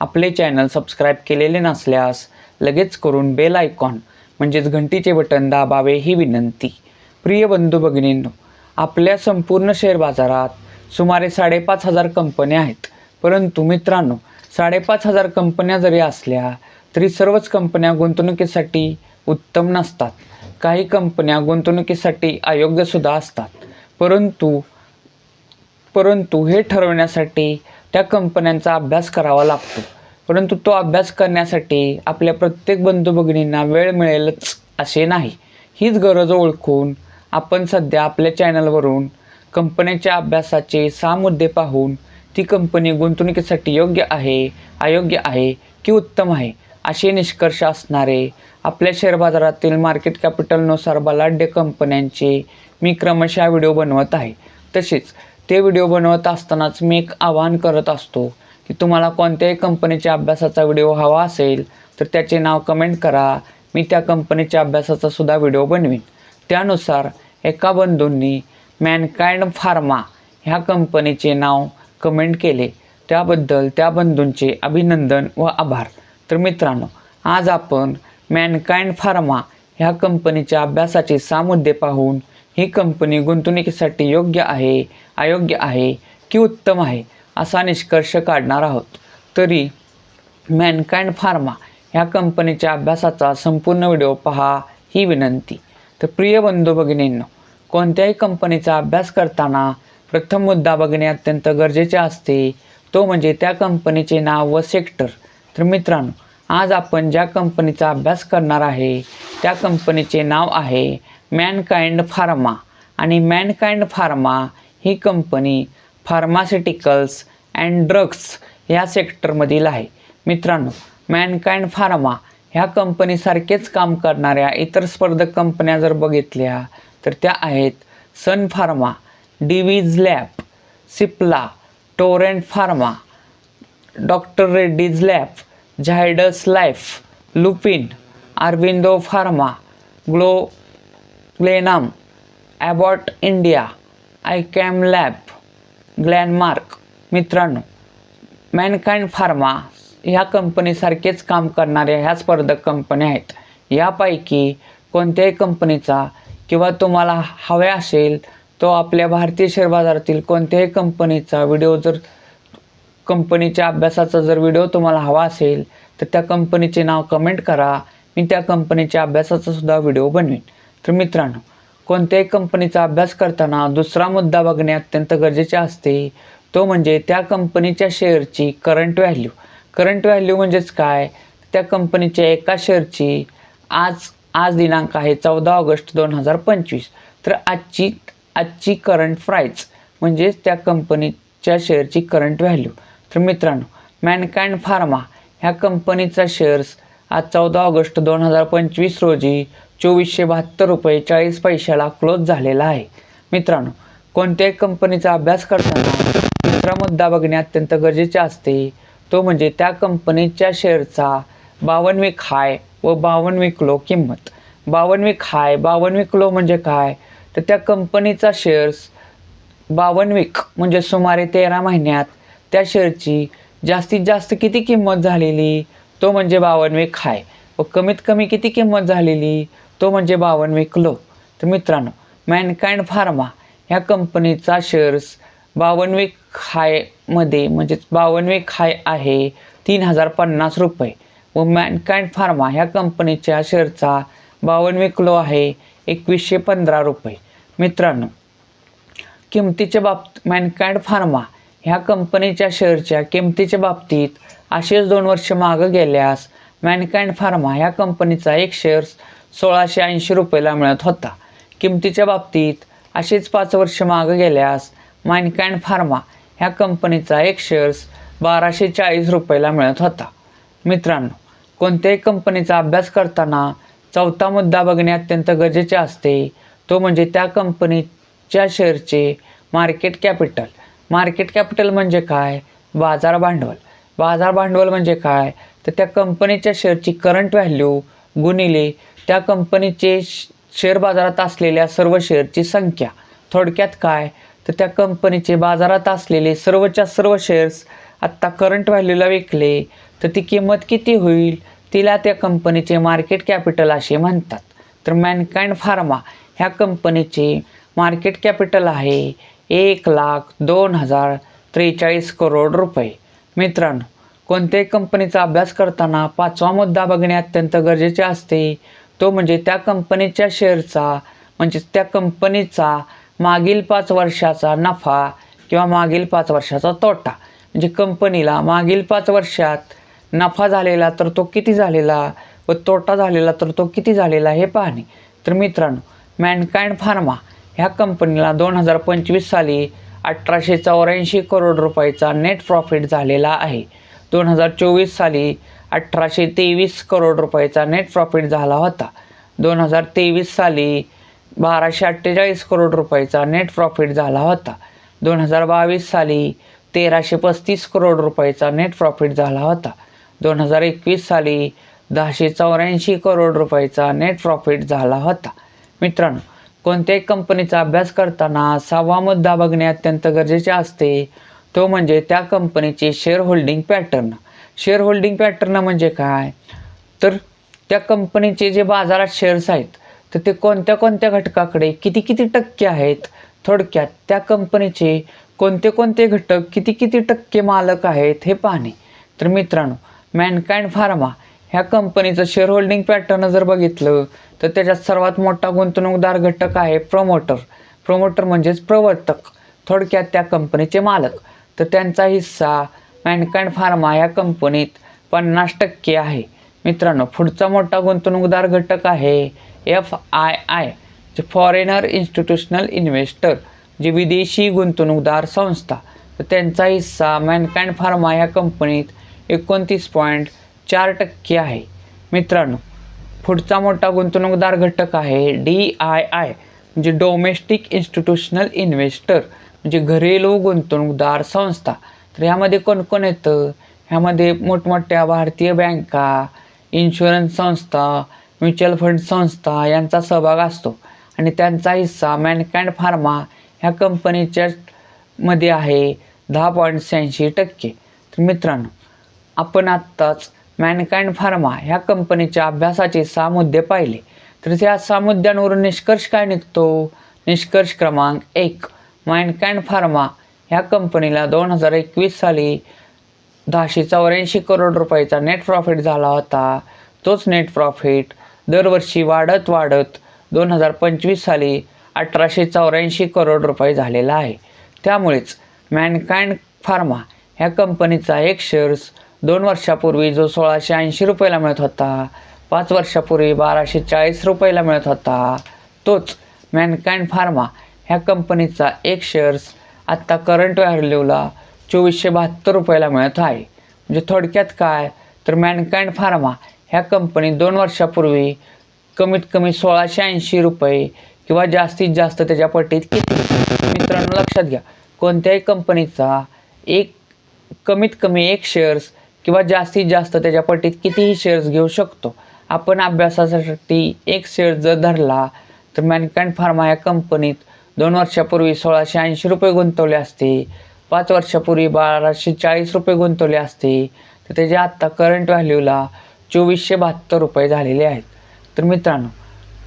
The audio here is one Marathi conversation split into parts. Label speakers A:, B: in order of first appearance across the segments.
A: आपले चॅनल सबस्क्राईब केलेले नसल्यास लगेच करून बेल आयकॉन म्हणजेच घंटीचे बटन दाबावे ही विनंती. प्रिय बंधू भगिनींनो आपल्या संपूर्ण शेअर बाजारात सुमारे साडेपाच हजार कंपन्या आहेत. परंतु मित्रांनो साडेपाच हजार कंपन्या जरी असल्या तरी सर्वच कंपन्या गुंतवणुकीसाठी उत्तम नसतात. काही कंपन्या गुंतवणुकीसाठी अयोग्यसुद्धा असतात. परंतु परंतु हे ठरवण्यासाठी त्या कंपन्यांचा अभ्यास करावा लागतो. परंतु तो अभ्यास करण्यासाठी आपल्या प्रत्येक बंधू भगिनींना वेळ मिळेलच असे नाही. हीच गरज ओळखून आपण सध्या आपल्या चॅनलवरून कंपन्याच्या अभ्यासाचे सहा मुद्दे पाहून ती कंपनी गुंतवणुकीसाठी योग्य आहे अयोग्य आहे की उत्तम आहे असे निष्कर्ष असणारे आपल्या शेअर बाजारातील मार्केट कॅपिटलनुसार बलाढ्य कंपन्यांचे मी क्रमशः व्हिडिओ बनवत आहे. तसेच ते व्हिडिओ बनवत असतानाच मी एक आवाहन करत असतो की तुम्हाला कोणत्याही कंपनीच्या अभ्यासाचा व्हिडिओ हवा असेल तर त्याचे नाव कमेंट करा. मी त्या कंपनीच्या अभ्यासाचा सुद्धा व्हिडिओ बनवीन. त्यानुसार एका बंधूंनी मॅनकाइंड फार्मा ह्या कंपनीचे नाव कमेंट केले. त्याबद्दल त्या बंधूंचे अभिनंदन व आभार. तर मित्रांनो आज आपण मॅनकाइंड फार्मा ह्या कंपनीच्या अभ्यासाचे सहा मुद्दे पाहून ही कंपनी गुंतवणुकीसाठी योग्य आहे अयोग्य आहे की उत्तम आहे असा निष्कर्ष काढणार आहोत. तरी मॅनकाइंड फार्मा ह्या कंपनीच्या अभ्यासाचा संपूर्ण व्हिडिओ पहा ही विनंती. तर प्रिय बंधू भगिनींनो कोणत्याही कंपनीचा अभ्यास करताना प्रथम मुद्दा बघणे अत्यंत गरजेचे असते. तो म्हणजे त्या कंपनीचे नाव व सेक्टर. तर मित्रांनो आज आपण ज्या कंपनीचा अभ्यास करणार आहे त्या कंपनीचे नाव आहे मॅनकाइंड फार्मा आणि मॅनकाइंड फार्मा ही कंपनी फार्मास्युटिकल्स अँड ड्रग्स ह्या सेक्टरमधील आहे. मित्रांनो मॅनकाइंड फार्मा ह्या कंपनीसारखेच काम करणाऱ्या इतर स्पर्धक कंपन्या जर बघितल्या तर त्या आहेत Sun pharma Divi's lab Cipla Torrent pharma doctor Reddy's lab Zydus life Lupin Aurobindo pharma glow प्लेनम ॲबॉट इंडिया आय कॅम लॅब ग्लॅनमार्क मित्रांनो मॅनकाइंड फार्मा ह्या कंपनीसारखेच काम करणाऱ्या ह्या स्पर्धक कंपन्या आहेत. यापैकी कोणत्याही कंपनीचा किंवा तुम्हाला हव्या असेल तो आपल्या भारतीय शेअर बाजारातील कोणत्याही कंपनीचा व्हिडिओ जर कंपनीच्या अभ्यासाचा जर व्हिडिओ तुम्हाला हवा असेल तर त्या कंपनीचे नाव कमेंट करा. मी त्या कंपनीच्या अभ्यासाचा सुद्धा व्हिडिओ बनवीन. तर मित्रांनो कोणत्याही कंपनीचा अभ्यास करताना दुसरा मुद्दा बघणे अत्यंत गरजेचे असते. तो म्हणजे त्या कंपनीच्या शेअरची करंट व्हॅल्यू करंट व्हॅल्यू म्हणजेच काय? त्या कंपनीच्या एका शेअरची आज आज दिनांक आहे चौदा ऑगस्ट दोन हजार पंचवीस. तर आजची आजची करंट प्राईज म्हणजेच त्या कंपनीच्या शेअरची करंट व्हॅल्यू तर मित्रांनो मॅनकाइंड फार्मा ह्या कंपनीचा शेअर्स आज चौदा ऑगस्ट दोन हजार पंचवीस रोजी चोवीसशे बहात्तर रुपये चाळीस पैशाला क्लोज झालेला आहे. मित्रांनो कोणत्याही कंपनीचा अभ्यास करताना दुसरा मुद्दा बघणे अत्यंत गरजेचे असते. तो म्हणजे त्या कंपनीच्या शेअरचा बावन्न हाय व बावन्न लो किंमत. बावन्न हाय बावन्न लो म्हणजे काय? तर त्या कंपनीचा शेअर्स बावन्न म्हणजे सुमारे तेरा महिन्यात त्या शेअरची जास्तीत जास्त किती किंमत झालेली? तो म्हणजे बावन्न हाय व कमीत कमी किती किंमत झालेली? तो म्हणजे बावन्न वीक तर मित्रांनो मॅनकाइंड फार्मा ह्या कंपनीचा शेअर्स बावन्न हायमध्ये म्हणजेच बावनवी हाय आहे तीन हजार पन्नास रुपये. व मॅनकाइंड फार्मा ह्या कंपनीच्या शेअरचा बावन्न क्लो आहे एकवीसशे पंधरा रुपये. मित्रांनो किमतीच्या बाबत मॅनकाइंड फार्मा ह्या कंपनीच्या शेअरच्या किमतीच्या बाबतीत असेच दोन वर्ष मागं गेल्यास मॅनकाइंड फार्मा ह्या कंपनीचा एक शेअर्स सोळाशे ऐंशी रुपयाला मिळत होता. किमतीच्या बाबतीत असेच पाच वर्ष मागं गेल्यास मायनकँड फार्मा ह्या कंपनीचा एक शेअर्स बाराशे चाळीस रुपयाला मिळत होता. मित्रांनो कोणत्याही कंपनीचा अभ्यास करताना चौथा मुद्दा बघणे अत्यंत गरजेचे असते तो म्हणजे त्या कंपनीच्या शेअरचे मार्केट कॅपिटल मार्केट कॅपिटल म्हणजे काय? बाजार भांडवल. बाजार भांडवल म्हणजे काय? तर त्या कंपनीच्या शेअरची करंट व्हॅल्यू गुणिले त्या कंपनीचे शेअर बाजारात असलेल्या सर्व शेअरची संख्या. थोडक्यात काय? तर त्या कंपनीचे बाजारात असलेले सर्वच्या सर्व शेअर्स आत्ता करंट व्हॅल्यूला विकले. तर ती किंमत किती होईल? तिला त्या कंपनीचे मार्केट कॅपिटल असे म्हणतात. तर मॅनकाइंड फार्मा ह्या कंपनीचे मार्केट कॅपिटल आहे एक लाख दोन हजार त्रेचाळीस करोड रुपये. मित्रांनो कोणत्याही कंपनीचा अभ्यास करताना पाचवा मुद्दा बघणे अत्यंत गरजेचे असते. तो म्हणजे त्या कंपनीच्या शेअरचा म्हणजेच त्या कंपनीचा मागील पाच वर्षाचा नफा किंवा मागील पाच वर्षाचा तोटा. म्हणजे कंपनीला मागील पाच वर्षात नफा झालेला तर तो किती झालेला व तोटा झालेला तर तो किती झालेला हे पाहणे. तर मित्रांनो मॅनकाइंड फार्मा ह्या कंपनीला दोन हजार पंचवीस साली अठराशे चौऱ्याऐंशी करोड रुपयाचा नेट प्रॉफिट झालेला आहे. दोन हजार चोवीस साली अठराशे तेवीस करोड रुपयाचा नेट प्रॉफिट झाला होता. दोन हजार तेवीस साली बाराशे अठ्ठेचाळीस करोड रुपयाचा नेट प्रॉफिट झाला होता. दोन हजार बावीस साली तेराशे पस्तीस करोड रुपयाचा नेट प्रॉफिट झाला होता. दोन हजार एकवीस साली दहाशे चौऱ्याऐंशी करोड रुपयाचा नेट प्रॉफिट झाला होता. मित्रांनो कोणत्याही कंपनीचा अभ्यास करताना सहावा मुद्दा बघणे अत्यंत गरजेचे असते. तो म्हणजे त्या कंपनीचे share holding pattern share holding pattern म्हणजे काय? तर त्या कंपनीचे जे बाजारात शेअर्स आहेत तर ते कोणत्या कोणत्या घटकाकडे किती किती टक्के आहेत? थोडक्यात त्या कंपनीचे कोणते कोणते घटक किती किती टक्के मालक आहेत हे पाहणे. तर मित्रांनो मॅनकाइंड फार्मा ह्या कंपनीचं शेअर होल्डिंग पॅटर्न जर बघितलं तर त्याच्यात सर्वात मोठा गुंतवणूकदार घटक आहे प्रमोटर प्रमोटर म्हणजेच प्रवर्तक. थोडक्यात त्या कंपनीचे मालक. तर त्यांचा हिस्सा मॅनकँड फार्मा या कंपनीत पन्नास टक्के आहे. मित्रांनो पुढचा मोठा गुंतवणूकदार घटक आहे एफ आय आय जे फॉरेनर इन्स्टिट्यूशनल इन्व्हेस्टर जे विदेशी गुंतवणूकदार संस्था. तर त्यांचा हिस्सा मॅनकाइंड फार्मा या कंपनीत एकोणतीस पॉईंट चार टक्के आहे. मित्रांनो पुढचा मोठा गुंतवणूकदार घटक आहे डी आय आय म्हणजे डोमेस्टिक इन्स्टिट्यूशनल इन्व्हेस्टर म्हणजे घरेलू गुंतवणूकदार संस्था. तर ह्यामध्ये कोण कोण येतं? ह्यामध्ये मोठमोठ्या भारतीय बँका इन्शुरन्स संस्था म्युच्युअल फंड संस्था यांचा सहभाग असतो. आणि त्यांचा हिस्सा मॅनकँड फार्मा ह्या कंपनीच्या मध्ये आहे दहा पॉईंट शहाऐंशी टक्के. तर मित्रांनो आपण आत्ताच मॅनकाइंड फार्मा ह्या कंपनीच्या अभ्यासाचे सहा मुद्दे पाहिले. तर त्या सहा मुद्द्यांवरून निष्कर्ष काय निघतो? निष्कर्ष क्रमांक एक मॅनकाइंड फार्मा ह्या कंपनीला दोन हजार एकवीस साली दहाशे चौऱ्याऐंशी करोड रुपयाचा नेट प्रॉफिट झाला होता. तोच नेट प्रॉफिट दरवर्षी वाढत वाढत दोन हजार पंचवीस साली अठराशे चौऱ्याऐंशी करोड रुपये झालेला आहे. त्यामुळेच मॅनकाइंड फार्मा ह्या कंपनीचा एक शेअर्स दोन वर्षापूर्वी जो सोळाशे ऐंशी रुपयाला मिळत होता पाच वर्षापूर्वी बाराशे चाळीस रुपयाला मिळत होता. तोच मॅनकाइंड फार्मा ह्या कंपनीचा एक शेअर्स आत्ता करंट व्हॅल्यूला चोवीसशे बहात्तर रुपयाला मिळत आहे. म्हणजे थोडक्यात काय? तर मॅनकाइंड फार्मा ह्या कंपनी दोन वर्षापूर्वी कमीत कमी सोळाशे ऐंशी रुपये किंवा जास्तीत जास्त त्याच्या पटीत किती? मित्रांनो लक्षात घ्या. कोणत्याही कंपनीचा एक कमीत कमी एक शेअर्स किंवा जास्तीत जास्त त्याच्या पटीत कितीही शेअर्स घेऊ शकतो. आपण अभ्यासासाठी एक शेअर जर धरला तर मॅनकाइंड फार्मा या कंपनीत दोन वर्षापूर्वी सोळाशे ऐंशी रुपये गुंतवले असते. पाच वर्षापूर्वी बाराशे चाळीस रुपये गुंतवले असते. तर त्याचे आत्ता करंट व्हॅल्यूला चोवीसशे बहात्तर रुपये झालेले आहेत. तर मित्रांनो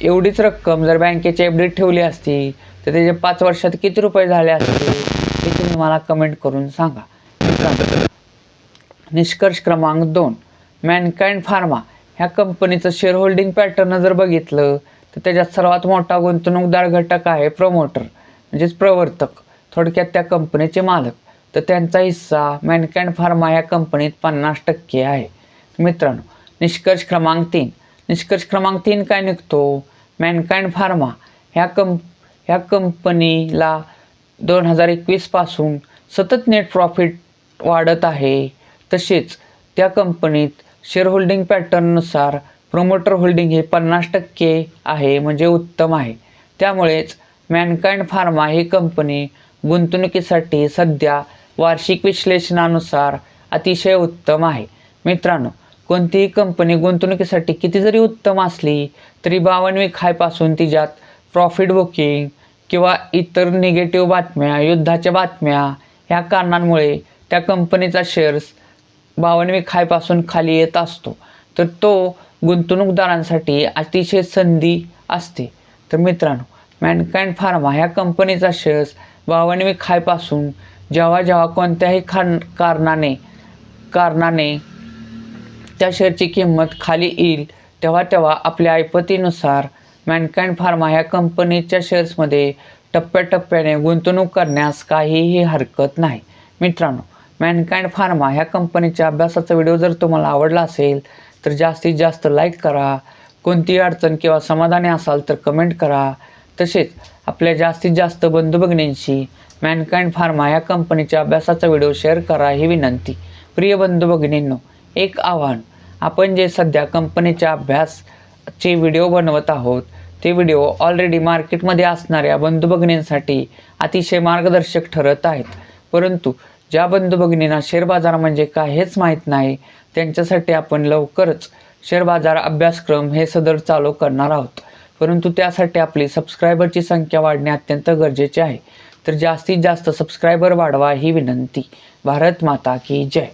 A: एवढीच रक्कम जर बँकेची एफ ठेवली असती तर त्याचे पाच वर्षात किती रुपये झाले असते ते तुम्ही मला कमेंट करून सांगा. मित्रांनो निष्कर्ष क्रमांक दोन मॅनकाइंड फार्मा ह्या कंपनीचं शेअर होल्डिंग पॅटर्न जर बघितलं तर त्याच्यात सर्वात मोठा गुंतवणूकदार घटक आहे प्रमोटर म्हणजेच प्रवर्तक. थोडक्यात त्या कंपनीचे मालक. तर त्यांचा हिस्सा मॅनकँड फार्मा या कंपनीत पन्नास टक्के आहे. मित्रांनो निष्कर्ष क्रमांक तीन. निष्कर्ष क्रमांक तीन काय निघतो? मॅनकाइंड फार्मा ह्या कंप ह्या कंपनीला दोन हजार एकवीसपासून सतत नेट प्रॉफिट वाढत आहे. तसेच त्या कंपनीत शेअर होल्डिंग पॅटर्ननुसार प्रोमोटर होल्डिंग हे पन्नास टक्के आहे म्हणजे उत्तम आहे. त्यामुळेच मॅनकाइंड फार्मा ही कंपनी गुंतवणुकीसाठी सध्या वार्षिक विश्लेषणानुसार अतिशय उत्तम आहे. मित्रांनो कोणतीही कंपनी गुंतवणुकीसाठी किती जरी उत्तम असली तरी बावनवी खायपासून तिच्यात प्रॉफिट बुकिंग किंवा इतर निगेटिव्ह बातम्या युद्धाच्या बातम्या ह्या कारणांमुळे त्या कंपनीचा शेअर्स बावनवी खायपासून खाली येत असतो. तर तो गुंतवणूकदारांसाठी अतिशय संधी असते. तर मित्रांनो मॅनकाइंड फार्मा ह्या कंपनीचा शेअर्स बावनवी खायपासून जेव्हा जेव्हा कोणत्याही खान कारणाने कारणाने त्या शेअरची किंमत खाली येईल तेव्हा तेव्हा आपल्या ऐपतीनुसार मॅनकाइंड फार्मा ह्या कंपनीच्या शेअर्समध्ये टप्प्याटप्प्याने गुंतवणूक करण्यास काहीही हरकत नाही. मित्रांनो मॅनकाइंड फार्मा ह्या कंपनीच्या अभ्यासाचा व्हिडिओ जर तुम्हाला आवडला असेल तर जास्तीत जास्त लाईक करा. कोणतीही अडचण किंवा समाधानी असाल तर कमेंट करा. तसेच आपल्या जास्तीत जास्त बंधू भगिनींशी मॅनकाइंड फार्मा या कंपनीच्या अभ्यासाचा व्हिडिओ शेअर करा ही विनंती. प्रिय बंधू भगिनींनो एक आव्हान. आपण जे सध्या कंपनीच्या अभ्यासचे व्हिडिओ बनवत आहोत ते व्हिडिओ ऑलरेडी मार्केटमध्ये असणाऱ्या बंधू भगिनींसाठी अतिशय मार्गदर्शक ठरत आहेत. परंतु ज्या बंधू भगिनींना शेअर बाजार म्हणजे काय हेच माहीत नाही त्यांच्यासाठी आपण लवकरच शेअर बाजार अभ्यासक्रम हे सदर चालू करणार आहोत. परंतु त्यासाठी आपली सबस्क्रायबरची संख्या वाढणे अत्यंत गरजेचे आहे. तर जास्तीत जास्त सबस्क्रायबर वाढवा ही विनंती. भारत माता की जय.